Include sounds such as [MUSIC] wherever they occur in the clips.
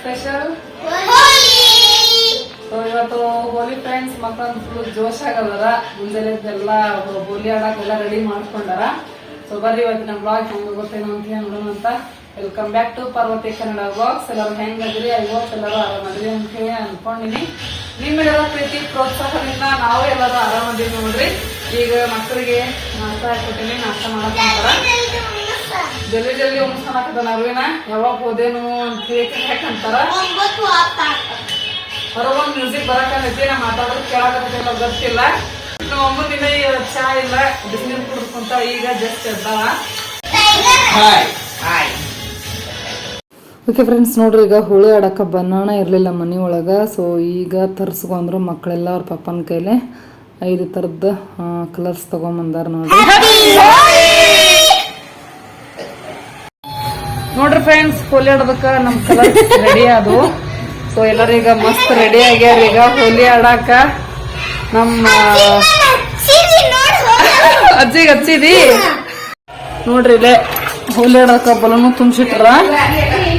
Special so ಇವತ್ತು ಹೋಲಿ friends ಮಕ್ಕಳು full ಜೋಶ್ ಆಗದಾರ ಮುಂಜಾನೆ ಎಲ್ಲ ಹೋಲಿ ಆಡಕ್ಕೆಲ್ಲ ರೆಡಿ ಮಾಡ್ಕೊಂಡಾರ. ಸೊ ಬರ್ರಿ ನಮ್ಮ ಬ್ಲಾಗ್ ಹೆಂಗ್ ಗೊತ್ತೇನೋ ಅಂತ ಹೇಳಿ ನೋಡೋಣ ಅಂತ. Welcome back to Parvathi Kannada vlogs ಎಲ್ಲರೂ ಹೆಂಗದ್ರಿ ಐವತ್ತು ಎಲ್ಲರೂ ಆರಾಮದ್ರಿ ಅಂತ ಹೇಳಿ ಅನ್ಕೊಂಡಿನಿ. ನಿಮ್ಮೆಲ್ಲರ ಪ್ರೀತಿ ಪ್ರೋತ್ಸಾಹದಿಂದ ನಾವು ಎಲ್ಲರೂ ಆರಾಮದೀವಿ ನೋಡ್ರಿ. ಈಗ ಮಕ್ಕಳಿಗೆ ನಾಷ್ಟ ಹಾಕ್ಬಿಟ್ಟಿನಿ ನಾಷ್ಟ ಮಾಡಕ್ಕಂತಾರ ಜಲ್ದಿ ಜಲ್ದಿ ಉಣ್ಸ್ಕೊಳಕದ ನಾವೇನ ಯಾವಾಗ ಹೋದೇನು ಅಂತ ಯಾಕಂತಾರ ಹೊರಗೊಂದು ಮ್ಯೂಸಿಕ್ ಬರಕತ್ತೈತಿ ನಾ ಮಾತಾಡೋದು ಕೇಳಕತ್ತಿಲ್ಲ ಗೊತ್ತಿಲ್ಲ. ನಾವು ದಿನ ಈಗ ಚಾ ಇಲ್ಲ ಬಿಸಿನೀರು ಕುಡಿಸ್ಕೊಂತ ಈಗ ಜಸ್ಟ್ ಎದ್ದಾಳ. ಓಕೆ ಫ್ರೆಂಡ್ಸ್ ನೋಡ್ರಿ ಈಗ ಹುಳಿ ಆಡಕ್ಕೆ ಬನ್ನಣ ಇರಲಿಲ್ಲ ಮನೆ ಒಳಗೆ. ಸೊ ಈಗ ತರಿಸ್ಕೊಂಡ್ರು ಮಕ್ಕಳೆಲ್ಲ ಅವ್ರ ಪಪ್ಪನ ಕೈಲೆ. ಐದು ಥರದ ಕಲರ್ಸ್ ತೊಗೊಂಬಂದಾರ ನೋಡ್ರಿ. ನೋಡ್ರಿ ಫ್ರೆಂಡ್ಸ್ ಹೋಲಿ ಆಡೋದಕ್ಕೆ ನಮ್ಮ ಕಲರ್ ರೆಡಿ ಅದು. ಸೊ ಎಲ್ಲರೂ ಈಗ ಮಸ್ತ್ ರೆಡಿ ಆಗ್ಯಾರ ಈಗ ಹೋಲಿ ಆಡಾಕ. ನಮ್ಮ ಅಜ್ಜಿಗೆ ಹಚ್ಚಿದಿ ನೋಡ್ರಿ ಇಲ್ಲೇ ಹೋಲಿ ಆಡಾಕ ಬಲೂನು ತುಂಬಿಸಿಟ್ರ.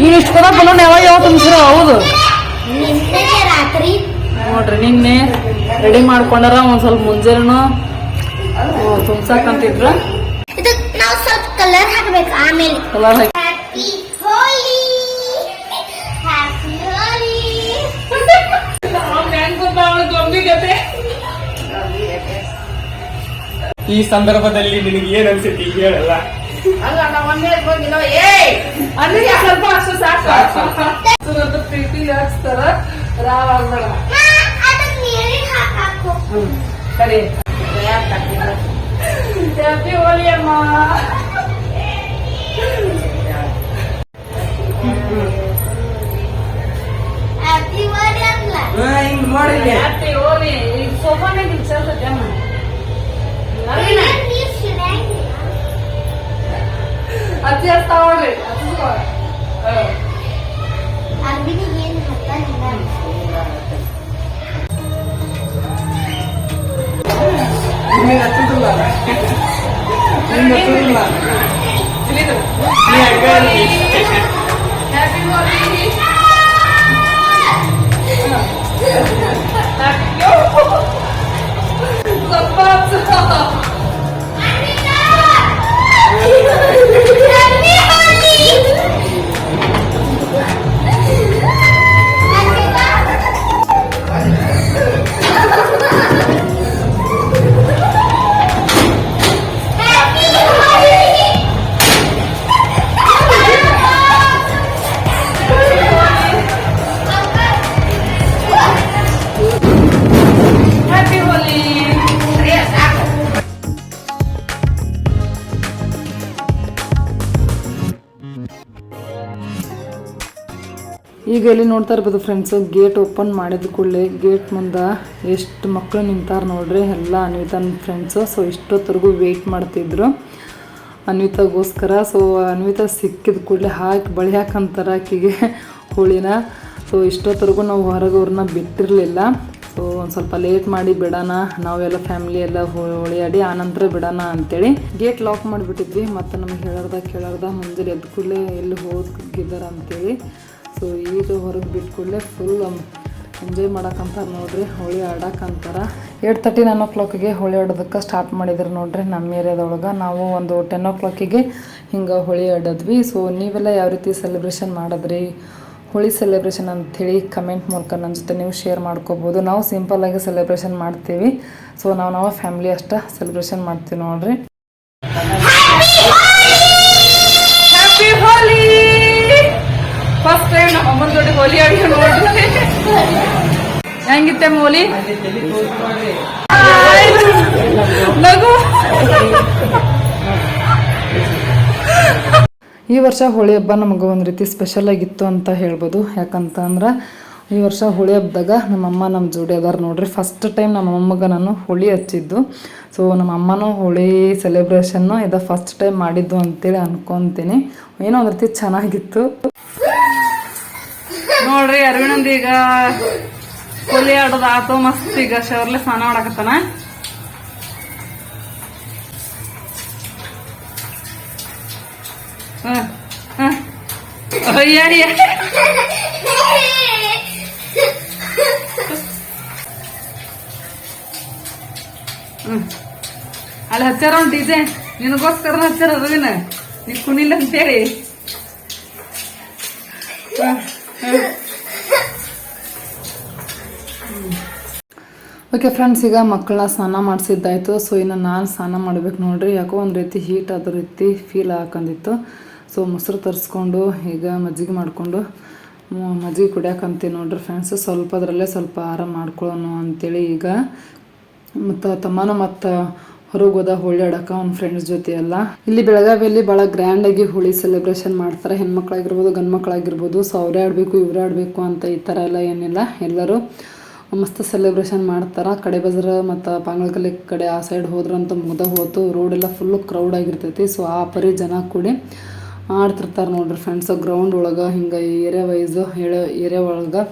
ನೀವ್ ಇಷ್ಟು ಕೂಡ ಬಲೂನ್ ಯಾವಾಗ ಯಾವ ತುಂಬಿಸಿರ? ಹೌದು. ನೋಡ್ರಿ ನಿನ್ನೆ ರೆಡಿ ಮಾಡ್ಕೊಂಡಾರ ಒಂದ್ ಸ್ವಲ್ಪ ಮುಂಜಾನೆನು ತುಂಬಸಾಕಂತಿದ್ರ. ಕಲರ್ ಹಾಕಬೇಕು ಆಮೇಲೆ. ಕಲರ್ ಹಾಕಿ. ಈ ಸಂದರ್ಭದಲ್ಲಿ ನಿನಗೆ ಏನ್ ಅನ್ಸುತ್ತೆ ಹೇಳಲ್ಲ. ಅಲ್ಲ ಸ್ವಲ್ಪ ಅಷ್ಟು ಸಾಕು ಏ ಪ್ರೀತಿ ಸ್ವಲ್ಪ ರಾವ್ ಸಾಕು. ಪ್ರೀತಿ ಹಾಕ್ಸ್ತಾರ ಹಾಕಾಕು ಹ್ಮ್ ಸರಿ. ಹ್ಯಾಪಿ ಹೋಲಿ ಅಮ್ಮ. ಅರ್ಬಿನಿಗೆ ಏನು ಹಾಕಂಗಿಲ್ಲ ನಿನಗೆ ಹಚ್ಚುದಿಲ್ಲ ನಿನಗೆ ಹಚ್ಚುದಿಲ್ಲ ನೀ ಹಂಗಾಗಿ ಹ್ಯಾಪಿ ಹೋಲಿ ಸ್ವಲ್ಪ [LAUGHS] ಹಚ್ಚು. ಈಗ ಇಲ್ಲಿ ನೋಡ್ತಾ ಇರ್ಬೋದು ಫ್ರೆಂಡ್ಸ್ ಗೇಟ್ ಓಪನ್ ಮಾಡಿದ ಕೂಡಲೇ ಗೇಟ್ ಮುಂದೆ ಎಷ್ಟು ಮಕ್ಕಳು ನಿಂತಾರ ನೋಡ್ರಿ, ಎಲ್ಲ ಅನ್ವಿತನ ಫ್ರೆಂಡ್ಸು ಸೊ ಇಷ್ಟೊತ್ತರೆಗೂ ವೆಯ್ಟ್ ಮಾಡ್ತಿದ್ರು. ಅನ್ವಿತಾಗೋಸ್ಕರ ಸೊ ಅನ್ವಿತಾ ಸಿಕ್ಕಿದ ಕೂಡಲೇ ಹಾಕಿ ಬಳಿ ಹಾಕಂತಾರ ಆಕಿಗೆ ಹೋಳಿನ ಸೊ ಇಷ್ಟೊತ್ತರೆಗೂ ನಾವು ಹೊರಗೆ ಅವ್ರನ್ನ ಬಿಟ್ಟಿರಲಿಲ್ಲ. ಸೊ ಒಂದು ಸ್ವಲ್ಪ ಲೇಟ್ ಮಾಡಿ ಬಿಡೋಣ, ನಾವೆಲ್ಲ ಫ್ಯಾಮಿಲಿ ಎಲ್ಲ ಹೊಳೆಯಾಡಿ ಆನಂತರ ಬಿಡೋಣ ಅಂತೇಳಿ ಗೇಟ್ ಲಾಕ್ ಮಾಡಿಬಿಟ್ಟಿದ್ವಿ. ಮತ್ತು ನಮಗೆ ಹೇಳಾರ್ದ ಕೇಳಾರ್ದ ಮುಂಜಾನೆ ಎದ್ದು ಕೂಡಲೇ ಎಲ್ಲಿ ಹೋಗಿದ್ದಾರೆ ಅಂತೇಳಿ ಸೊ ಈಗ ಹೊರಗೆ ಬಿಟ್ಟು ಕೂಡಲೇ ಫುಲ್ ಎಂಜಾಯ್ ಮಾಡೋಕ್ಕಂತ ನೋಡ್ರಿ, ಹೋಳಿ ಆಡೋಕ್ಕಂತಾರ ಏಟ್ ತರ್ಟಿ ನೈನ್ ಓ ಕ್ಲಾಕಿಗೆ ಹೋಳಿ ಆಡೋದಕ್ಕೆ ಸ್ಟಾರ್ಟ್ ಮಾಡಿದ್ರು ನೋಡ್ರಿ ನಮ್ಮ ಏರಿಯಾದೊಳಗೆ. ನಾವು ಒಂದು ಟೆನ್ ಓ ಕ್ಲಾಕಿಗೆ ಹಿಂಗೆ ಹೋಳಿ ಆಡಿದ್ವಿ. ಸೊ ನೀವೆಲ್ಲ ಯಾವ ರೀತಿ ಸೆಲೆಬ್ರೇಷನ್ ಮಾಡಿದ್ರಿ? ಹೋಳಿ ಸೆಲೆಬ್ರೇಷನ್ ಅಂಥೇಳಿ ಕಮೆಂಟ್ ಮೂಲಕ ನನ್ನ ಜೊತೆ ನೀವು ಶೇರ್ ಮಾಡ್ಕೋಬೋದು. ನಾವು ಸಿಂಪಲ್ಲಾಗಿ ಸೆಲೆಬ್ರೇಷನ್ ಮಾಡ್ತೀವಿ. ಸೊ ನಾವು ನಾವು ಫ್ಯಾಮ್ಲಿ ಅಷ್ಟೇ ಸೆಲೆಬ್ರೇಷನ್ ಮಾಡ್ತೀವಿ ನೋಡ್ರಿ. ಆಡಿ ನೋಡ್ರಿ ಹೆಂಗಿತ್ತೆ ಮೋಲಿ? ನಗು. ಈ ವರ್ಷ ಹೋಳಿ ಹಬ್ಬ ನಮಗೆ ಒಂದು ರೀತಿ ಸ್ಪೆಷಲ್ ಆಗಿತ್ತು ಅಂತ ಹೇಳ್ಬೋದು. ಯಾಕಂತಂದ್ರೆ ಈ ವರ್ಷ ಹೋಳಿ ಹಬ್ಬದಾಗ ನಮ್ಮಮ್ಮ ನಮ್ಮ ಜೋಡಿ ಅದಾರ ನೋಡ್ರಿ. ಫಸ್ಟ್ ಟೈಮ್ ನಮ್ಮ ಅಮ್ಮಗೆ ನಾನು ಹೋಳಿ ಹಚ್ಚಿದ್ದು. ಸೊ ನಮ್ಮ ಅಮ್ಮನೂ ಹೋಳಿ ಸೆಲೆಬ್ರೇಷನ್ನು ಇದು ಫಸ್ಟ್ ಟೈಮ್ ಮಾಡಿದ್ದು ಅಂತೇಳಿ ಅನ್ಕೊತೀನಿ. ಏನೋ ಒಂದು ರೀತಿ ಚೆನ್ನಾಗಿತ್ತು. ನೋಡ್ರಿ, ಅರವಿಂದ್ ಈಗ ಕೊಲಿ ಆಡೋದು ಆತು, ಮಸ್ತ್ ಈಗ ಶವರ್ಲೆ ಸ್ನಾನ ಮಾಡಕತ್ತಾನ. ಅಲ್ಲಿ ಹಚ್ಚಾರ ಡಿಜೆ ನಿನಗೋಸ್ಕರ ಹಚ್ಚಾರ ಅರವಿನ ನೀ ಕುಣಿಲ್ಲ ಅಂತೇಳಿ. ಓಕೆ ಫ್ರೆಂಡ್ಸ್ ಈಗ ಮಕ್ಕಳನ್ನ ಸ್ನಾನ ಮಾಡಿಸಿದ್ದಾಯ್ತು. ಸೊ ಇನ್ನು ನಾನು ಸ್ನಾನ ಮಾಡ್ಬೇಕು ನೋಡ್ರಿ. ಯಾಕೋ ಒಂದು ರೀತಿ ಹೀಟ್ ಆದ ರೀತಿ ಫೀಲ್ ಹಾಕೊಂಡಿತ್ತು ಸೊ ಮೊಸರು ತರಿಸ್ಕೊಂಡು ಈಗ ಮಜ್ಜಿಗೆ ಮಾಡಿಕೊಂಡು ಮಜ್ಜಿಗೆ ಕುಡಿಯಾಕಂತೀವಿ ನೋಡ್ರಿ ಫ್ರೆಂಡ್ಸ್ ಸ್ವಲ್ಪ ಅದರಲ್ಲೇ ಸ್ವಲ್ಪ ಆರಾಮ ಮಾಡ್ಕೊಳ್ಳೋಣ ಅಂತೇಳಿ ಈಗ. ಮತ್ತು ತಮ್ಮನೂ ಮತ್ತು ಹೊರಗೆ ಹೋದ ಹೋಳಿ ಆಡಕ್ಕ ಅವ್ನ ಫ್ರೆಂಡ್ಸ್ ಜೊತೆ ಎಲ್ಲ ಇಲ್ಲಿ ಬೆಳಗಾವಿಯಲ್ಲಿ ಭಾಳ ಗ್ರ್ಯಾಂಡಾಗಿ ಹೋಳಿ ಸೆಲೆಬ್ರೇಷನ್ ಮಾಡ್ತಾರೆ. ಹೆಣ್ಮಕ್ಳಾಗಿರ್ಬೋದು ಗಂಡು ಮಕ್ಕಳಾಗಿರ್ಬೋದು ಸೊ ಆಡಬೇಕು, ಇವರೇ ಆಡಬೇಕು ಅಂತ ಈ ಥರ ಎಲ್ಲ ಏನಿಲ್ಲ. ಎಲ್ಲರೂ ಮಸ್ತ್ ಸೆಲೆಬ್ರೇಷನ್ ಮಾಡ್ತಾರೆ. ಕಡೆ ಬಜಾರ ಮತ್ತು ಪಾಂಗಳಕಲ್ಲಿ ಕಡೆ ಆ ಸೈಡ್ ಹೋದ್ರಂತೂ ಮುಗ್ದ ಹೋತು. ರೋಡೆಲ್ಲ ಫುಲ್ಲು ಕ್ರೌಡ್ ಆಗಿರ್ತೈತಿ. ಸೊ ಆ ಪರಿ ಜನ ಕೂಡಿ ಆಡ್ತಿರ್ತಾರೆ ನೋಡ್ರಿ ಫ್ರೆಂಡ್ಸ್ ಗ್ರೌಂಡ್ ಒಳಗೆ, ಹಿಂಗೆ ಏರಿಯಾ ವೈಸ್ ಏರಿಯಾ ಒಳಗೆ.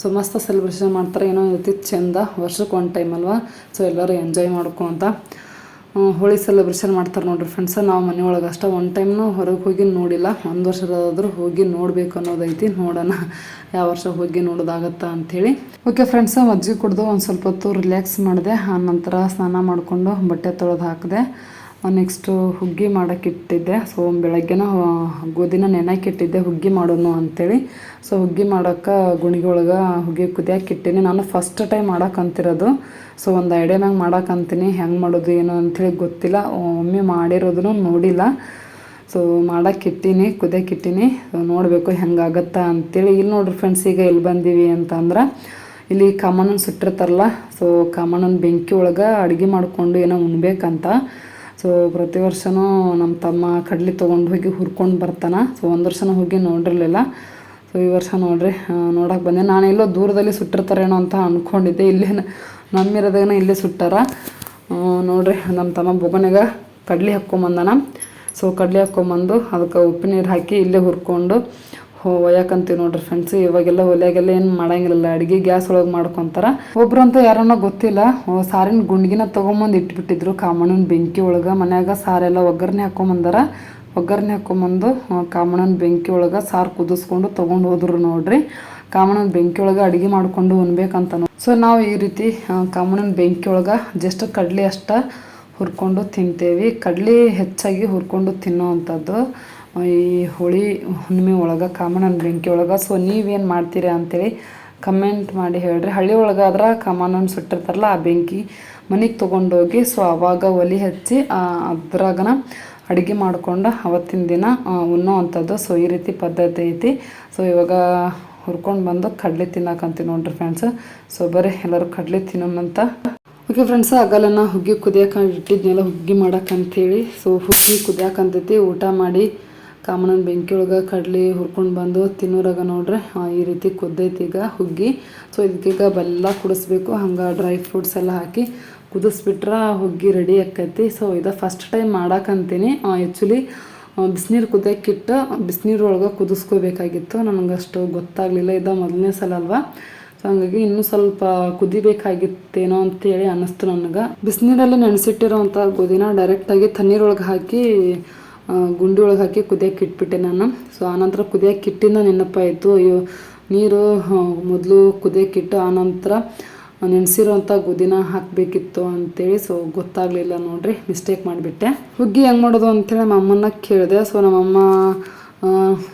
ಸೊ ಮಸ್ತ್ ಸೆಲೆಬ್ರೇಷನ್ ಮಾಡ್ತಾರೆ. ಏನೋ ಇರ್ತಿ ಚಂದ ವರ್ಷಕ್ಕೆ ಒನ್ ಟೈಮ್ ಅಲ್ವಾ? ಸೊ ಎಲ್ಲರೂ ಎಂಜಾಯ್ ಮಾಡ್ಕೊಂತ ಹೋಳಿ ಸೆಲೆಬ್ರೇಷನ್ ಮಾಡ್ತಾರೆ ನೋಡ್ರಿ ಫ್ರೆಂಡ್ಸ್ ನಾವು ಮನೆಯೊಳಗೆ ಅಷ್ಟೇ ಒನ್ ಟೈಮ್ನು ಹೊರಗೆ ಹೋಗಿ ನೋಡಿಲ್ಲ. ಒಂದು ವರ್ಷದಾದರೂ ಹೋಗಿ ನೋಡಬೇಕು ಅನ್ನೋದೈತಿ. ನೋಡೋಣ ಯಾವ ವರ್ಷ ಹೋಗಿ ನೋಡೋದಾಗತ್ತಾ ಅಂಥೇಳಿ. ಓಕೆ ಫ್ರೆಂಡ್ಸ್ ಮಜ್ಜಿಗೆ ಕುಡ್ದು ಒಂದು ಸ್ವಲ್ಪ ಹೊತ್ತು ರಿಲ್ಯಾಕ್ಸ್ ಮಾಡಿದೆ. ಆ ನಂತರ ಸ್ನಾನ ಮಾಡಿಕೊಂಡು ಬಟ್ಟೆ ತೊಳೆದು ಹಾಕಿದೆ. ನೆಕ್ಸ್ಟು ಹುಗ್ಗಿ ಮಾಡೋಕ್ಕಿಟ್ಟಿದ್ದೆ ಸೊ ಬೆಳಗ್ಗೆನ ಗೋಧಿನ ನೆನಕ್ಕೆ ಇಟ್ಟಿದ್ದೆ. ಹುಗ್ಗಿ ಮಾಡೋನು ಅಂಥೇಳಿ ಸೊ ಹುಗ್ಗಿ ಮಾಡೋಕ್ಕೆ ಗುಣಿಗೆ ಒಳಗೆ ಹುಗ್ಗಿ ಇಟ್ಟೀನಿ. ನಾನು ಫಸ್ಟ್ ಟೈಮ್ ಮಾಡೋಕ್ಕಂತಿರೋದು ಸೊ ಒಂದು ಐಡಿಯಾ ಮ್ಯಾಗ ಮಾಡೋಕ್ಕಂತೀನಿ ಹೆಂಗೆ ಮಾಡೋದು, ಏನು ಅಂಥೇಳಿ ಗೊತ್ತಿಲ್ಲ. ಒಮ್ಮೆ ಮಾಡಿರೋದನ್ನು ನೋಡಿಲ್ಲ. ಸೊ ಮಾಡಕ್ಕೆ ಇಟ್ಟೀನಿ ಕುದಿಯಕ್ಕೆ ಇಟ್ಟೀನಿ. ನೋಡಬೇಕು ಹೆಂಗಾಗತ್ತಾ ಅಂಥೇಳಿ ಇಲ್ಲಿ ನೋಡ್ರಿ ಫ್ರೆಂಡ್ಸ್ ಈಗ ಎಲ್ಲಿ ಬಂದೀವಿ ಅಂತಂದ್ರೆ, ಇಲ್ಲಿ ಕಾಮಣ್ಣನ ಸುಟ್ಟಿರ್ತಾರಲ್ಲ. ಸೊ ಕಾಮಣ್ಣನ ಬೆಂಕಿ ಒಳಗೆ ಅಡುಗೆ ಮಾಡಿಕೊಂಡು ಏನೋ ಉಣ್ಬೇಕಂತ. ಸೊ ಪ್ರತಿ ವರ್ಷವೂ ನಮ್ಮ ತಮ್ಮ ಕಡ್ಲಿ ತೊಗೊಂಡು ಹೋಗಿ ಹುರ್ಕೊಂಡು ಬರ್ತಾನೆ. ಸೊ ಒಂದು ವರ್ಷನೂ ಹೋಗಿ ನೋಡಿರಲಿಲ್ಲ. ಸೊ ಈ ವರ್ಷ ನೋಡ್ರಿ ನೋಡಕ್ಕೆ ಬಂದೆ. ನಾನು ಎಲ್ಲೋ ದೂರದಲ್ಲಿ ಸುಟ್ಟಿರ್ತಾರೇನೋ ಅಂತ ಅಂದ್ಕೊಂಡಿದ್ದೆ ಇಲ್ಲೇ ನಮ್ಮಿರೋದಾಗನ ಇಲ್ಲೇ ಸುಟ್ಟಾರ. ನೋಡ್ರಿ ನಮ್ಮ ತಮ್ಮ ಬೊಗನೆಗ ಕಡ್ಲಿ ಹಾಕ್ಕೊಂಬಂದಾನ. ಸೊ ಕಡ್ಲಿ ಹಾಕ್ಕೊಂಬಂದು ಅದಕ್ಕೆ ಉಪ್ಪು ನೀರು ಹಾಕಿ ಇಲ್ಲೇ ಹುರ್ಕೊಂಡು ಹೋ ಒಯ್ಯಾಕಂತೀವಿ ನೋಡ್ರಿ ಫ್ರೆಂಡ್ಸ್ ಇವಾಗೆಲ್ಲ ಒಲೆಯಾಗೆಲ್ಲ ಏನು ಮಾಡಂಗಿಲ್ಲ ಅಡುಗೆ ಗ್ಯಾಸ್ ಒಳಗೆ ಮಾಡ್ಕೊಂತಾರ. ಒಬ್ರು ಅಂತ ಯಾರನ್ನ ಗೊತ್ತಿಲ್ಲ ಸಾರಿನ ಗುಂಡಿಗಿನ ತೊಗೊಂಬಂದು ಇಟ್ಬಿಟ್ಟಿದ್ರು ಕಾಮಣ್ಣನ ಬೆಂಕಿ ಒಳಗೆ. ಮನ್ಯಾಗ ಸಾರೆಲ್ಲ ಒಗ್ಗರಣೆ ಹಾಕೊಂಬಂದಾರ. ಒಗ್ಗರಣೆ ಹಾಕೊಂಬಂದು ಕಾಮಣ್ಣನ ಬೆಂಕಿ ಒಳಗೆ ಸಾರು ಕುದಿಸ್ಕೊಂಡು ತೊಗೊಂಡು ಹೋದ್ರು ನೋಡ್ರಿ. ಕಾಮಣ್ಣನ ಬೆಂಕಿ ಒಳಗೆ ಅಡುಗೆ ಮಾಡ್ಕೊಂಡು ಉಣ್ಬೇಕಂತ ಸೊ ನಾವು ಈ ರೀತಿ ಕಾಮಣ್ಣನ ಬೆಂಕಿ ಒಳಗೆ ಜಸ್ಟ್ ಕಡ್ಲಿ ಅಷ್ಟ ಹುರ್ಕೊಂಡು ತಿಂತೇವಿ. ಕಡ್ಲಿ ಹೆಚ್ಚಾಗಿ ಹುರ್ಕೊಂಡು ತಿನ್ನೋ ಅಂಥದ್ದು. ಆ, ಈ ಹೋಳಿ ಹುಣ್ಣಿಮೆ ಒಳಗೆ, ಕಾಮಣ್ಣನ ಬೆಂಕಿ ಒಳಗೆ. ಸೊ ನೀವೇನು ಮಾಡ್ತೀರಾ ಅಂತೇಳಿ ಕಮೆಂಟ್ ಮಾಡಿ ಹೇಳ್ರಿ. ಹಳ್ಳಿ ಒಳಗೆ ಆದ್ರೆ ಕಾಮಣ್ಣನ ಸುಟ್ಟಿರ್ತಾರಲ್ಲ, ಆ ಬೆಂಕಿ ಮನೆಗೆ ತೊಗೊಂಡೋಗಿ ಸೊ ಆವಾಗ ಒಲಿ ಹಚ್ಚಿ ಅದ್ರಾಗನ ಅಡುಗೆ ಮಾಡ್ಕೊಂಡು ಅವತ್ತಿನ ದಿನ ಉಣ್ಣೋ ಅಂಥದ್ದು ಸೊ ಈ ರೀತಿ ಪದ್ಧತಿ ಐತಿ. ಸೊ ಇವಾಗ ಹುರ್ಕೊಂಡು ಬಂದು ಕಡಲೆ ತಿನ್ನಕಂತೀವಿ ನೋಡ್ರಿ ಫ್ರೆಂಡ್ಸ್ ಸೊ ಬರೀ ಎಲ್ಲರೂ ಕಡಲೆ ತಿನ್ನೋಣಂತ. ಓಕೆ ಫ್ರೆಂಡ್ಸ್ ಆಗಲನ್ನ ಹುಗ್ಗಿ ಕುದಿಯೋಕೆ ಇಟ್ಟಿದ್ನೆಲ್ಲ, ಹುಗ್ಗಿ ಮಾಡೋಕಂತೇಳಿ ಸೊ ಹುಗ್ಗಿ ಕುದಿಯಾಕಂತೈತಿ ಊಟ ಮಾಡಿ ಕಾಮಣ್ಣನ ಬೆಂಕಿ ಒಳಗೆ ಕಡಲೆ ಹುರ್ಕೊಂಡು ಬಂದು ತಿನ್ನೋರಾಗ ನೋಡ್ರಿ. ಈ ರೀತಿ ಕುದ್ದೈತಿ ಈಗ ಹುಗ್ಗಿ. ಸೊ ಇದಕ್ಕೀಗ ಬೆಲ್ಲ ಕುಡಿಸ್ಬೇಕು. ಹಂಗೆ ಡ್ರೈ ಫ್ರೂಟ್ಸ್ ಎಲ್ಲ ಹಾಕಿ ಕುದಿಸ್ಬಿಟ್ರೆ ಹುಗ್ಗಿ ರೆಡಿ ಆಕೈತಿ ಸೊ ಇದು ಫಸ್ಟ್ ಟೈಮ್ ಮಾಡಕ್ಕಂತೀನಿ ಆ್ಯಕ್ಚುಲಿ ಬಿಸಿನೀರು ಕುದಿಯಕ್ಕಿಟ್ಟು ಬಿಸಿನೀರೊಳಗೆ ಕುದಿಸ್ಕೋಬೇಕಾಗಿತ್ತು. ನನಗಷ್ಟು ಗೊತ್ತಾಗಲಿಲ್ಲ. ಇದು ಮೊದಲನೇ ಸಲ ಅಲ್ವಾ? ಸೊ ಹಂಗಾಗಿ ಇನ್ನೂ ಸ್ವಲ್ಪ ಕುದಿಬೇಕಾಗಿತ್ತೇನೋ ಅಂತೇಳಿ ಅನ್ನಿಸ್ತು ನನಗೆ. ಬಿಸಿನೀರಲ್ಲಿ ನೆನೆಸಿಟ್ಟಿರೋವಂಥ ಗೋಧಿನ ಡೈರೆಕ್ಟಾಗಿ ತಣ್ಣೀರೊಳಗೆ ಹಾಕಿ ಗುಂಡಿ ಒಳಗೆ ಹಾಕಿ ಕುದಿಯಕ್ಕೆ ಇಟ್ಬಿಟ್ಟೆ ನಾನು. ಸೊ ಆನಂತರ ಕುದಿಯಕ್ಕೆ ಇಟ್ಟಿಂದ ನೆನಪಾಯಿತು. ಅಯ್ಯೋ, ನೀರು ಮೊದಲು ಕುದಿಯಕ್ಕಿಟ್ಟು ಆನಂತರ ನೆನೆಸಿರೋಂಥ ಗುದಿನ ಹಾಕಬೇಕಿತ್ತು ಅಂತೇಳಿ. ಸೊ ಗೊತ್ತಾಗಲಿಲ್ಲ ನೋಡ್ರಿ ಮಿಸ್ಟೇಕ್ ಮಾಡಿಬಿಟ್ಟೆ. ಹುಗ್ಗಿ ಹೆಂಗೆ ಮಾಡೋದು ಅಂತೇಳಿ ನಮ್ಮ ಅಮ್ಮನ ಕೇಳಿದೆ. ಸೊ ನಮ್ಮಮ್ಮ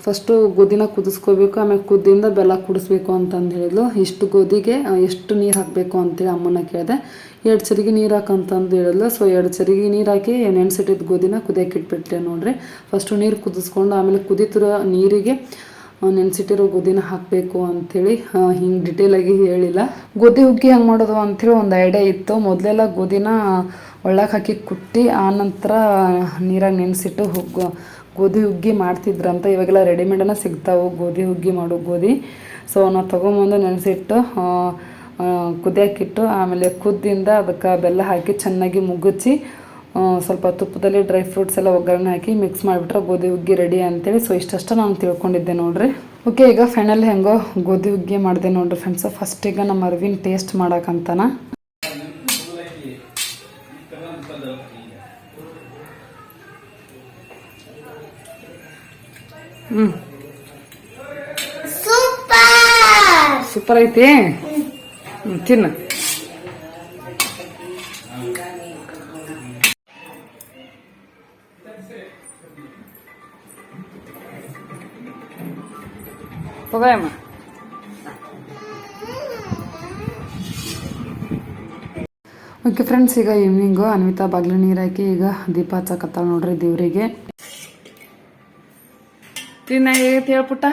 ಫಸ್ಟು ಗೋಧಿನ ಕುದಿಸ್ಕೋಬೇಕು, ಆಮೇಲೆ ಕುದ್ದಿಂದ ಬೆಲ್ಲ ಕುಡಿಸ್ಬೇಕು ಅಂತಂದು ಹೇಳಿದ್ಲು. ಇಷ್ಟು ಗೋಧಿಗೆ ಎಷ್ಟು ನೀರು ಹಾಕಬೇಕು ಅಂತೇಳಿ ಅಮ್ಮನ ಕೇಳಿದೆ. ಎರಡು ಚರಿಗೆ ನೀರು ಹಾಕಂತಂದು ಹೇಳಲ್ಲ ಸೊ ಎರಡು ಚರಿಗೆ ನೀರು ಹಾಕಿ ನೆನೆಸಿಟ್ಟಿದ್ದ ಗೋಧಿನ ಕುದಿಯಕ್ಕಿಟ್ಬಿಟ್ಟೆ ನೋಡ್ರಿ. ಫಸ್ಟು ನೀರು ಕುದಿಸ್ಕೊಂಡು ಆಮೇಲೆ ಕುದೀತಿರೋ ನೀರಿಗೆ ನೆನೆಸಿಟ್ಟಿರೋ ಗೋಧಿನ ಹಾಕಬೇಕು ಅಂಥೇಳಿ ಹಿಂಗೆ ಡಿಟೇಲಾಗಿ ಹೇಳಿಲ್ಲ. ಗೋಧಿ ಹುಗ್ಗಿ ಹೆಂಗೆ ಮಾಡೋದು ಅಂಥೇಳಿ ಒಂದು ಐಡಿಯಾ ಇತ್ತು. ಮೊದಲೆಲ್ಲ ಗೋಧಿನ ಒಳ್ಳಕ್ಕೆ ಹಾಕಿ ಕುಟ್ಟಿ, ಆನಂತರ ನೀರಾಗ ನೆನೆಸಿಟ್ಟು ಹುಗ್ಗು, ಗೋಧಿ ಹುಗ್ಗಿ ಮಾಡ್ತಿದ್ರಂತ. ಇವಾಗೆಲ್ಲ ರೆಡಿಮೇಡನ್ನ ಸಿಗ್ತಾವೆ. ಗೋಧಿ ಹುಗ್ಗಿ ಮಾಡೋ ಗೋಧಿ. ಸೊ ನಾವು ತೊಗೊಂಬಂದು ನೆನೆಸಿಟ್ಟು ಕುದಿಯೋಕ್ಕಿಟ್ಟು ಆಮೇಲೆ ಕುದ್ದಿಂದ ಅದಕ್ಕೆ ಬೆಲ್ಲ ಹಾಕಿ ಚೆನ್ನಾಗಿ ಮುಗುಚಿ ಸ್ವಲ್ಪ ತುಪ್ಪದಲ್ಲಿ ಡ್ರೈ ಫ್ರೂಟ್ಸ್ ಎಲ್ಲ ಒಗ್ಗರಣೆ ಹಾಕಿ ಮಿಕ್ಸ್ ಮಾಡಿಬಿಟ್ರೆ ಗೋಧಿ ಹುಗ್ಗಿ ರೆಡಿ ಅಂತೇಳಿ. ಸೊ ಇಷ್ಟಷ್ಟು ನಾನು ತಿಳ್ಕೊಂಡಿದ್ದೆ ನೋಡ್ರಿ. ಓಕೆ ಈಗ ಫೈನಲ್ ಹೆಂಗೋ ಗೋಧಿ ಹುಗ್ಗಿ ಮಾಡಿದೆ ನೋಡ್ರಿ ಫ್ರೆಂಡ್ಸ್ ಫಸ್ಟ್ ಈಗ ನಮ್ಮ ಅರವಿನ ಟೇಸ್ಟ್ ಮಾಡೋಕ್ಕಂತನ ಹ್ಞೂ ಸೂಪರ್ ಐತಿ? ತಿನ್ನು. ಹೋಗಮ್ಮ ಓಕೆ ಫ್ರೆಂಡ್ಸ್ ಈಗ ಈವ್ನಿಂಗು ಅನ್ವಿತಾ ಬಾಗಿಲು ನೀರು ಹಾಕಿ ಈಗ ದೀಪ ಹಚ್ಚಕತ್ತಾಳ ನೋಡ್ರಿ ದೇವರಿಗೆ. ತಿನ್ನ ಹೇಗೈತಿ ಹೇಳ್ಪುಟ್ಟ?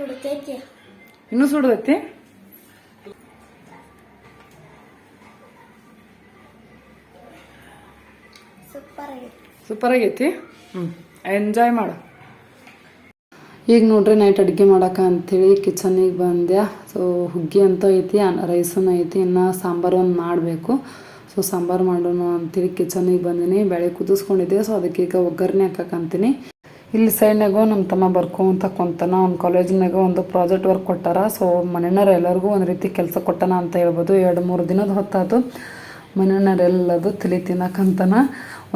ಸುಡ್ತೈತಿ. ಇನ್ನೂ ಸುಡ್ದೈತಿ ಸೂಪರ್ ಆಗೈತಿ ಸೂಪರ್ ಆಗೈತಿ ಹ್ಞೂ ಎಂಜಾಯ್ ಮಾಡು. ಈಗ ನೋಡ್ರಿ ನೈಟ್ ಅಡುಗೆ ಮಾಡೋಕೆ ಅಂಥೇಳಿ ಕಿಚನಿಗೆ ಬಂದೆ. ಸೊ ಹುಗ್ಗಿ ಅಂತ ಐತಿ ರೈಸನ್ನು ಐತಿ ಇನ್ನು ಸಾಂಬಾರು ಒಂದು ಮಾಡಬೇಕು. ಸೊ ಸಾಂಬಾರು ಮಾಡೋಣ ಅಂತೇಳಿ ಕಿಚನಿಗೆ ಬಂದೀನಿ. ಬೆಳೆ ಕುದಿಸ್ಕೊಂಡಿದ್ದೆ ಸೊ ಅದಕ್ಕೆ ಈಗ ಒಗ್ಗರಣೆ ಹಾಕಕ್ಕಂತೀನಿ ಇಲ್ಲಿ ಸೈಡ್ನಾಗೂ ನಮ್ಮ ತಮ್ಮ ಬರ್ಕೊಂತ ಕುಂತಾನ, ಅವ್ನ ಕಾಲೇಜ್ನಾಗ ಒಂದು ಪ್ರಾಜೆಕ್ಟ್ ವರ್ಕ್ ಕೊಟ್ಟಾರ. ಸೊ ಮನೆಯವ್ರು ಎಲ್ಲರಿಗೂ ಒಂದು ರೀತಿ ಕೆಲಸ ಕೊಟ್ಟಾನ ಅಂತ ಹೇಳ್ಬೋದು. ಎರಡು ಮೂರು ದಿನದ ಹೊತ್ತಾತು. ಮನೆಯವ್ರೆಲ್ಲದು ತಲೆ ತಿನ್ನಕಂತಾನ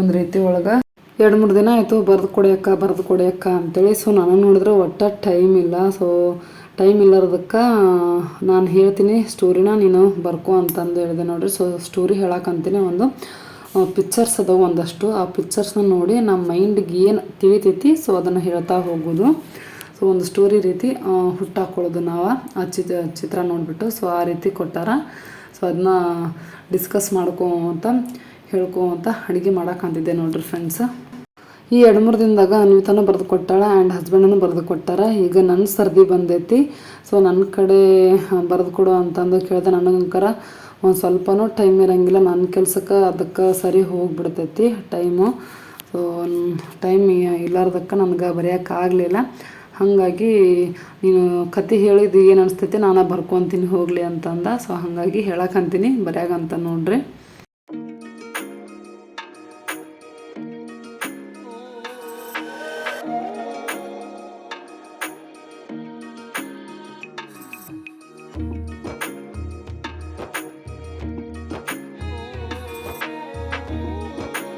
ಒಂದು ರೀತಿ ಒಳಗೆ ಎರಡು ಮೂರು ದಿನ ಆಯಿತು, ಬರೆದು ಕೊಡಿಯಕ್ಕ ಬರೆದು ಕೊಡಿಯಕ್ಕ ಅಂತೇಳಿ. ಸೊ ನಾನು ನೋಡಿದ್ರೆ ಒಟ್ಟ ಟೈಮ್ ಇಲ್ಲ. ಸೊ ಟೈಮ್ ಇಲ್ಲದಕ್ಕೆ ನಾನು ಹೇಳ್ತೀನಿ ಸ್ಟೋರಿನ ನೀನು ಬರ್ಕೊ ಅಂತಂದು ಹೇಳಿದೆ ನೋಡಿರಿ. ಸೊ ಸ್ಟೋರಿ ಹೇಳಕ್ಕಂತೀನಿ ಒಂದು. ಪಿಕ್ಚರ್ಸ್ ಅದಾವ ಒಂದಷ್ಟು. ಆ ಪಿಕ್ಚರ್ಸ್ನ ನೋಡಿ ನಮ್ಮ ಮೈಂಡ್ಗೆ ಏನು ತಿಳಿತೈತಿ ಸೊ ಅದನ್ನು ಹೇಳ್ತಾ ಹೋಗೋದು. ಸೊ ಒಂದು ಸ್ಟೋರಿ ರೀತಿ ಹುಟ್ಟಾಕೊಳ್ಳೋದು ನಾವು. ಆ ಚಿತ್ರ ಚಿತ್ರ ನೋಡಿಬಿಟ್ಟು ಸೊ ಆ ರೀತಿ ಕೊಟ್ಟಾರ. ಸೊ ಅದನ್ನ ಡಿಸ್ಕಸ್ ಮಾಡ್ಕೋ ಅಂತ ಹೇಳ್ಕೊ ಅಂತ ಅಡುಗೆ ಮಾಡೋಕ್ಕಂತಿದ್ದೆ ನೋಡ್ರಿ ಫ್ರೆಂಡ್ಸ್ ಈ ಎರಡು ಮೂರು ದಿನದಾಗ ಅನ್ವಿತಾನು ಬರೆದು ಕೊಟ್ಟಾಳ ಆ್ಯಂಡ್ ಹಸ್ಬೆಂಡನ್ನು ಬರೆದು ಕೊಟ್ಟಾರ. ಈಗ ನನ್ನ ಸರ್ದಿ ಬಂದೈತಿ. ಸೊ ನನ್ನ ಕಡೆ ಬರೆದು ಕೊಡು ಅಂತಂದು ಕೇಳಿದೆ ನನಗಂಕರ ಒಂದು ಸ್ವಲ್ಪನೂ ಟೈಮ್ ಇರಂಗಿಲ್ಲ. ನನ್ನ ಕೆಲಸಕ್ಕೆ ಅದಕ್ಕೆ ಸರಿ ಹೋಗಿಬಿಡ್ತೈತಿ ಟೈಮು. ಸೊ ಟೈಮ್ ಇಲ್ಲಾರ್ದಕ್ಕೆ ನನಗೆ ಬರೆಯೋಕ್ಕಾಗಲಿಲ್ಲ ಹಾಗಾಗಿ ನೀನು ಕತೆ ಹೇಳಿದ್ದು ಏನು ಅನಿಸ್ತೈತಿ ನಾನು ಬರ್ಕೊತೀನಿ ಹೋಗಲಿ ಅಂತಂದ. ಸೊ ಹಾಗಾಗಿ ಹೇಳಕ್ಕಂತೀನಿ ಬರೆಯಾಗಂತ ನೋಡ್ರಿ.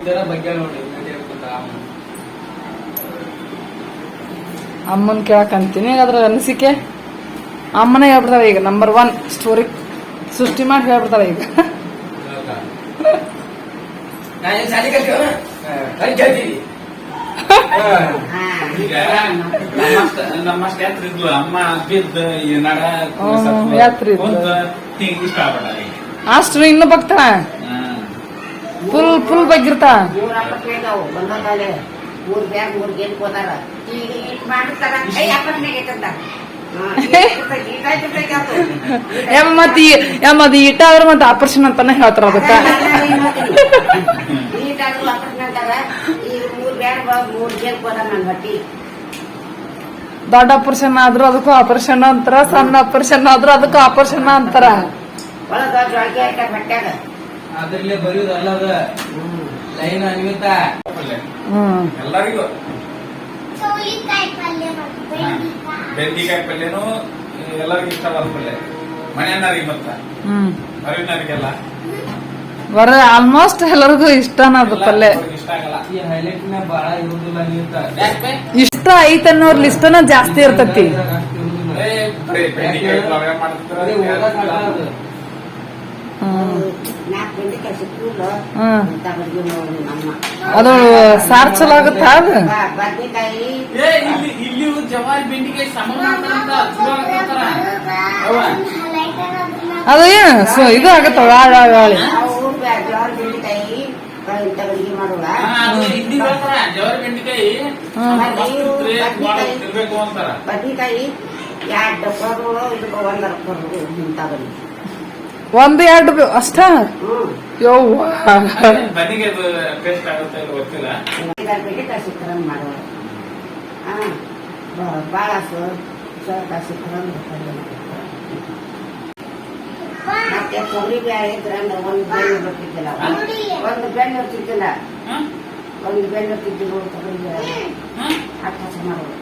ಇದರ ಬಗ್ಗೆ ನೋಡಿ. ಅಮ್ಮನ ಕೇಳಕಂತೀನಿ ಅದ್ರ ಅನಿಸಿಕೆ? ಅಮ್ಮನೇ ಹೇಳ್ಬಿಡ್ತಾರೆ ಈಗ ನಂಬರ್ ಒನ್ ಸ್ಟೋರಿ ಸೃಷ್ಟಿ ಮಾಡಿ ಹೇಳ್ಬಿಡ್ತಾರೆ ಈಗ. ಅಷ್ಟು ಇನ್ನು ಬಗ್ತಾಳ ಹಾ. ಫುಲ್ ಫುಲ್ ಬಗ್ಗಿರ್ತಾ? ಮತ್ ಈಟ ಆದ್ರ ಮತ್ತೆ ಆಪರೇಷನ್ ಅಂತಾನೆ ಹೇಳ್ತಾರ ಅದಕ್ಕ. ದೊಡ್ಡ ಆಪರೇಷನ್ ಆದ್ರೂ ಅದಕ್ಕೂ ಆಪರೇಷನ್ ಅಂತಾರ ಸಣ್ಣ ಆಪರೇಷನ್ ಆದ್ರೂ ಅದಕ್ಕೂ ಆಪರೇಷನ್ ಅಂತಾರ. ಅದ್ರಲ್ಲೇ ಬರೆಯೋದು ಅಲ್ಲದ? ಲೈನ್ ಅನ್ವಿತ ಹ್ಮ್. ಎಲ್ಲರಿಗೂ. ಚೌಳಿಕಾಯಿ ಪಲ್ಯ ಮತ್ತು ಹಾ. ಬೆಂಡಿಕಾಯಿ. ಬೆಂಡಿಕಾಯಿ ಪಲ್ಯನು ಎಲ್ಲರಿಗೂ ಇಷ್ಟವಾದ ಪಲ್ಯ. ಮನೆಯನ್ನರಿಗೆ ಮತ್ತ ಹ್ಮ್. ಹೊರಗಿನರಿಗೆಲ್ಲ ಬರ ಆಲ್ಮೋಸ್ಟ್ ಎಲ್ಲರಿಗೂ ಇಷ್ಟನ ಅದು ಪಲ್ಯ? ಇಷ್ಟ ಐತ್ ಅನ್ನೋರ್ ಲಿಸ್ಟನ ಜಾಸ್ತಿ ಇರ್ತತಿ. ಅದು. ಬಡ್ಗಿ ಸಾರ್ ಚಲೋ ಆಗುತ್ತಾ ಅದು? ಇಲ್ಲಿ ಇಲ್ಲಿ ಜವಾರಿ ಚಲೋ ಅದು ಏನು? ಸೊ ಇದು ಬಡ್ಗಿ ಇರ್ತ್ರಿ, ಭಾಳ ತಿನ್ಬೇಕು ಅಂತಾರ. ಬದ್ನಿಕಾಯಿ ಎರಡು ಡಬ್ಬರು ಇದು ಒಂದರ ಬಡ್ಗಿ ಒಂದು ಎರಡು ಅಷ್ಟ? ಯವ್ವ. ಬನ್ನಿಗೆ ಅದು ಟೇಸ್ಟ್ ಆಗುತ್ತೆ ಇಲ್ಲ ಗೊತ್ತಿಲ್ಲ ಬೆಂಡಿಕಾಯಿ ಸಿಕ್ಕರಂಗ್ ಮಾಡುವ ಬಾಳಸು ಸಿಕ್ಕರಂಗ್ ಮತ್ತೆ ಒಂದು ಬೆಣ್ಣೆ ಬರ್ತಿದ್ದಿಲ್ಲ ಒಂದು ಬೆಣ್ಣೆ ಬರ್ತಿದ್ದಿಲ್ಲ? ಒಂದು ಬೆಣ್ಣೆ ಬರ್ತಿದ್ದಿಲ್ಲ ತೊಗರಿ ಬ್ಯಾಳೆ ಹಸ ಮಾಡೋದು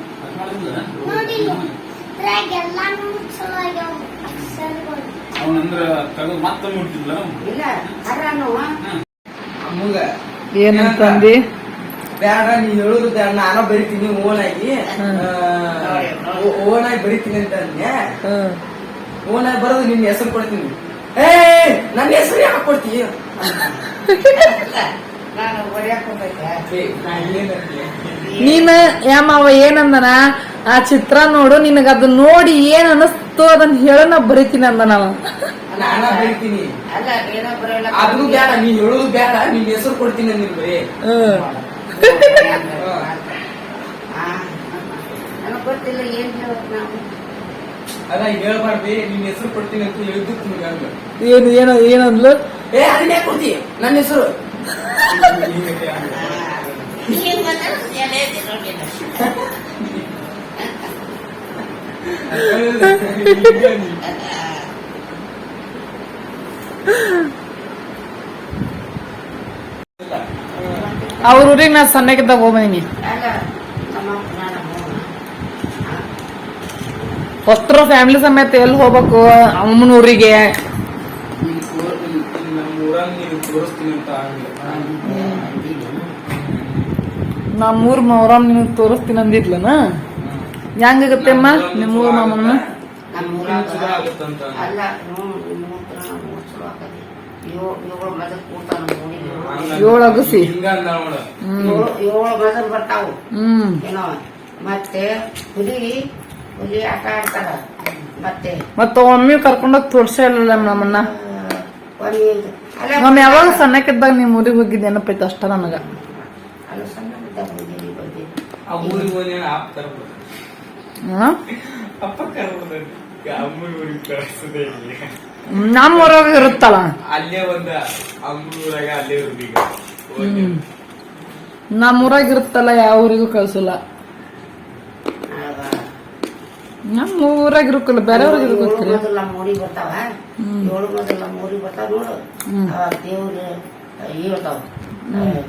ನೋಡಿಲ್ಲ ಎಲ್ಲಾನು ಅಕ್ಷರಗಳು ಅವನಂದ್ರ ತೆಗೆದು ಮತ್ತೆ ಮುಟ್ತಿದ್ಲ ಇಲ್ಲ ಅರ್ರನು ಅಮ್ಮಗ ಏನಂತಂದಿ ಬೇಡ ನೀ ಹೇಳುದು ಬೇಡ ನಾನು ಬರಿತೀನಿ ಓನ್ ಆಗಿ ಬರಿತೀನಿ ಅಂತ ಅಂದ್ನೆ ಓನ್ ಆಗಿ ಬರೋದು ನಿನ್ನ ಹೆಸರು ಕೊಡ್ತೀನಿ. ಏ ನನ್ನ ಹೆಸರು ಯಾಕೆ ಕೊಡ್ತೀಯ? ನಾನು? ನೀನ್ ಯಾಮವ ಏನಂದನ? ಆ ಚಿತ್ರ ನೋಡು ನಿನಗ ಅದನ್ನ ನೋಡಿ ಏನ್ ಅನಸ್ತು ಅದನ್ನ ಹೇಳೋಣ ಬರೀತೀನಿ ಅಂದ ನಾನು. ನಾನ ಅದನ್ನು ಬೇಡ ನೀ ಹೇಳುದು ಬೇಡ ನಿನ್ನ ಹೆಸರು ಕೊಡ್ತೀನಿ ಅಂದಿಲ್ ಬರೀ. ಅದ ಹೇಳ್ಬಾರ್ದು ನಿನ್ನ ಹೆಸರು ಕೊಡ್ತೀನಿ ಅಂತ ಏನು ಏನು ಏನಂದ್ಲು? ಏ ಅದನ್ನೇ ಕೊಡ್ತಿ ನನ್ನ ಹೆಸರು ಏನ್ ಮಾತಾಡ್ತಿದ್ಯ? ಅಲ್ಲೇ ಇದೆ ನೋಡಿಲ್ಲ. [LAUGHS] ಅವ್ರ ಊರಿಗೆ ನಾ ಸಣ್ಣಗಿದ್ದಾಗ ಹೋಗ್ಬಂದಿನಿ ಹೊಸ್ತರ ಫ್ಯಾಮಿಲಿ ಸಮೇತ ಎಲ್ಲಿ ಹೋಗ್ಬೇಕು? ಅಮ್ಮನ ಊರಿಗೆ ನಮ್ಮೂರ್ ಮೊಹರಂ ನಿನಗ್ ತೋರಿಸ್ತೀನಿ ಅಂದಿದ್ಲನ? ಹೆಂಗಾಗತ್ತೆ ಅಮ್ಮ ನಿಮ್ಮೂರ್ ನಮ್ಮ ಆಗತ್ತೆ. ಏಳು ಅಗಸಿ? ಏಳು ಬರ್ತಾವು. ಹ್ಮ್. ಏನೋ ಮತ್ತೆ ಹುಲಿ ಹುಲಿ ಆಟ ಆಡ್ತಾರ. ಮತ್ತೆ ಮತ್ತೆ ಒಮ್ಮೆ ಕರ್ಕೊಂಡೋಗಿ ತೋರ್ಸೇ ಇಲ್ಲ ನಮ್ಮನ್ನ ಒಮ್ಮೆ ಯಾವಾಗ ಸಣ್ಣಕ್ಕಿದ್ದಾಗ ನಿಮ್ಮ ಊರಿಗೆ ಹೋಗಿದ್ದೆ ನೆನಪೈತೆ ಅಷ್ಟ ನನಗ? ಅಲ್ಲ ಸಣ್ಣ ಬಿದ್ದಾಗ ಹೋಗಿರಿ ಬಗ್ಗೆ ಆ ಊರಿಗೆ ಹೋಗಿ. ಆಪ್ ತರ್ಬೋದು ಹ? ಅಪ್ಪ ಕರ್ಬೋದು ಅಮ್ಮನ ಊರಿಗೆ ಕಳಿಸೋದೇ ಇಲ್ಲಿ. ನಮ್ಮ ಊರಾಗ ಇರುತ್ತಲ್ಲ? ಅಲ್ಲೇ ಒಂದ ಅಮ್ಮನ ಊರಾಗ ಅಲ್ಲೇ ಇರ್ಬೇಕು ಹ್ಮ್. ನಮ್ಮ ಊರಾಗ ಇರುತ್ತಲ್ಲ ಯಾವ ಊರಿಗೂ ಕಳ್ಸಲ್ಲ. ನಮ್ಮ ಊರಾಗ ಇರುಕಲ್ಲ ಬೇರೆ ಊರಿಗೆ ಇರ್ಬೇಕ್ರಿ ನಮ್ಮ ಊರಿಗೆ ಬರ್ತಾವ. ಏಳು ಮೊದಲು ನಮ್ಮ ಊರಿಗೆ ಬರ್ತಾವ ನೋಡು. ಅವಾಗ ದೇವ್ರು ಹೇಳ್ತಾವ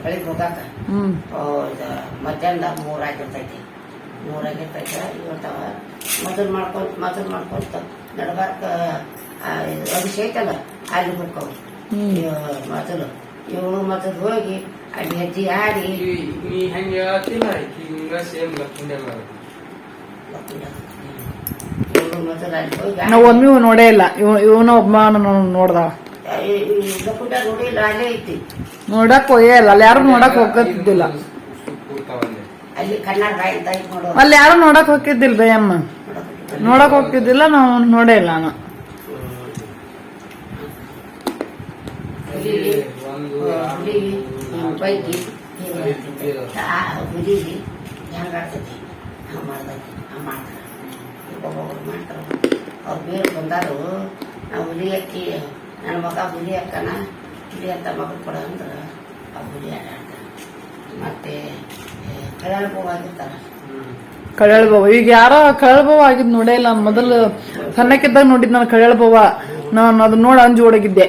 ಬೆಳಿಗ್ಗೆ ಹೋಗಾಕ. ಹ್ಮ್. ಮಧ್ಯಾಹ್ನ ಮೂರಾಗಿರ್ತೈತಿ ಪೆಟ್ಟ ಇವತ್ತವ ಮೊದಲು ಮಾಡ್ಕೊಂತ ಮೊದಲು ಮಾಡ್ಕೊಂತ ನಡಬಾರ್ಕ ಅಭಿಷೇಕ ಅಲ್ಲ ಅಲ್ಲಿ ಹೋಗ್ತಾವ ಮೊದಲು ಇವಳು ಮೊದಲು ಹೋಗಿ ಅಲ್ಲಿ ಹೆಜ್ಜೆ ಆಡಿ ಹೆಂಗ ಹಿಂಗ ಸೇಮ್ ಲಕ್ಷ್ಮೀ ಇವಳು ಮೊದಲು ಅಲ್ಲಿ ಹೋಗಿ ನಾವ್ ಒಮ್ಮೆ ನೋಡೇ ಇಲ್ಲ. ಇವ್ ಇವನ ಒಬ್ಬ ನೋಡ್ದ ಲಕ್ಕುಟ ನೋಡಿಲ್ಲ ಅಲ್ಲೇ ಐತಿ. ನೋಡಕ್ ಹೋಗೇ ಇಲ್ಲ. ಅಲ್ಲಿ ಯಾರು ನೋಡಕ್ ಹೋಗತ್ತಿದ್ದಿಲ್ಲ ಅಲ್ಲಿ ಯಾರು ನೋಡಕ್ ಹೋಗಿದ್ದಿಲ್ಲ ನೋಡಕ್ಕೆ ನೋಡಕ್ ಹೋಗ್ತಿದ್ದಿಲ್ಲ ನಾವು ನೋಡೇ ಇಲ್ಲ ಮಾಡ್ತಾರ. ಅವ್ರು ಬೇರೆ ಬಂದಾರು ನಾವು ಹುಲಿ ಅಕ್ಕಿ ನನ್ನ ಮಗ ಹುಲಿ ಅಕ್ಕನ ಹುಲಿ ಅಂತ ಮಗ ಕೊಡ ಅಂದ್ರೆ ಆ ಹುಲಿ ಆಟ ಮತ್ತೆ ಕಳ್ಯಾಳ್ಬವ ಈಗ ಯಾರೋ ಕಳ್ಯಾಳ್ಬವ ಆಗಿದ್ ನೋಡೇ ಇಲ್ಲ. ಮೊದಲು ಸಣ್ಣಕ್ಕಿದ್ದಾಗ ನೋಡಿದ್ ನಾನು ಕಳ್ಯಾಳ್ಬವ ನಾನು ಅದನ್ನ ನೋಡಿ ಅಂಜು ಓಡಗಿದ್ದೆ.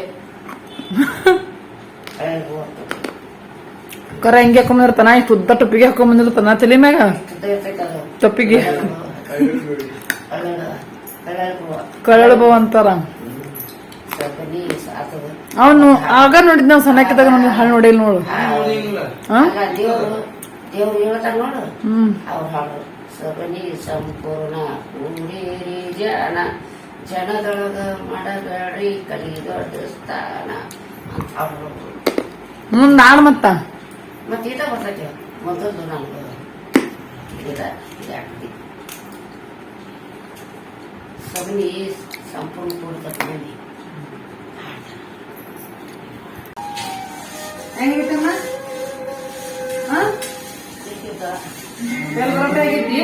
ಕರೆ ಹೆಂಗೆ ತನ ಇಷ್ಟು ಉದ್ದ ಟೊಪ್ಪಿಗೆ ಹಾಕೊಂಡ್ಬಂದಿರ್ತಾನ ತಲೆ ಮ್ಯಾಗ? ಟೊಪ್ಪಿಗೆ. ಕಳ್ಯಾಳ್ಬವ ಅಂತಾರ. ಅವನು ಆಗ ನೋಡಿದ್ ನಾವು ಸಣ್ಣಕ್ಕಿದ್ದಾಗ ನೋಡಿ ಹಳ್ಳಿ ನೋಡಿಲ್ಲ ನೋಡು. ಹಾ? ಅಲ್ಲ ದೇವ್ರು ದೇವ್ರು ಹೇಳ್ತಾರ ನೋಡು ಹ್ಮ್ ಅವ್ರು ಹಾಡು ಸಬನಿ ಸಂಪೂರ್ಣ ಕೂಡಿರಿ ಜನ ಜನದೊಳಗ ಮಾಡಬೇಡ್ರಿ ಕಲಿದೊಡ್ಡ ಸ್ಥಾನ ಅಂತ ಹಾಡು ಹ್ಮ್ ನಾನ್ ಮತ್ತ ಮತ್ತೆ ಇದ ಬರ್ತೈತಿ ಮೊದಲು ನಮ್ಗೆ ಇದ ಇದಾಗ್ತಿ ಸಬನಿ ಸಂಪೂರ್ಣ ಕೂಡ್ತೈತಿ ಮನೆ ಹೆಂಗಿತ್ತಮ್ಮ ಬೇಲ್ ಬರೋಕಾಗಿದ್ದಿ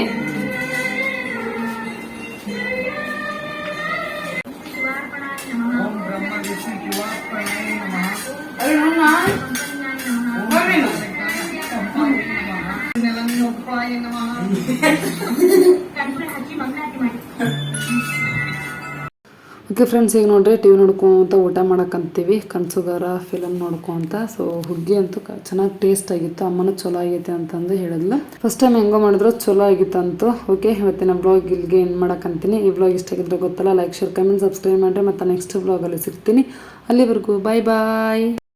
ಓಕೆ ಫ್ರೆಂಡ್ಸ್ ಈಗ ನೋಡ್ರಿ ಟಿ ವಿ ನೋಡ್ಕೊಂತ ಊಟ ಮಾಡಕ್ಕಂತೀವಿ ಕನ್ಸುಗಾರ ಫಿಲಮ್ ನೋಡ್ಕೊಂತ. ಸೊ ಹುಗ್ಗಿ ಅಂತೂ ಚೆನ್ನಾಗಿ ಟೇಸ್ಟ್ ಆಗಿತ್ತು. ಅಮ್ಮನೂ ಚಲೋ ಆಗೈತೆ ಅಂತಂದು ಹೇಳಿದ್ಲು. ಫಸ್ಟ್ ಟೈಮ್ ಹೆಂಗೋ ಮಾಡಿದ್ರು, ಚಲೋ ಆಗಿತ್ತಂತು. ಓಕೆ ಇವತ್ತಿನ ಬ್ಲಾಗ್ ಇಲ್ಲಿಗೆ ಏನು ಮಾಡಕ್ಕಂತೀನಿ ಈ ಬ್ಲಾಗ್ ಇಷ್ಟ ಆಗಿದ್ರೆ ಗೊತ್ತಲ್ಲ ಲೈಕ್ ಶೇರ್ ಕಮೆಂಟ್ ಸಬ್ಸ್ಕ್ರೈಬ್ ಮಾಡಿರಿ. ಮತ್ತು ನೆಕ್ಸ್ಟ್ ಬ್ಲಾಗಲ್ಲಿ ಸಿಗ್ತೀನಿ. ಅಲ್ಲಿವರೆಗೂ ಬಾಯ್ ಬಾಯ್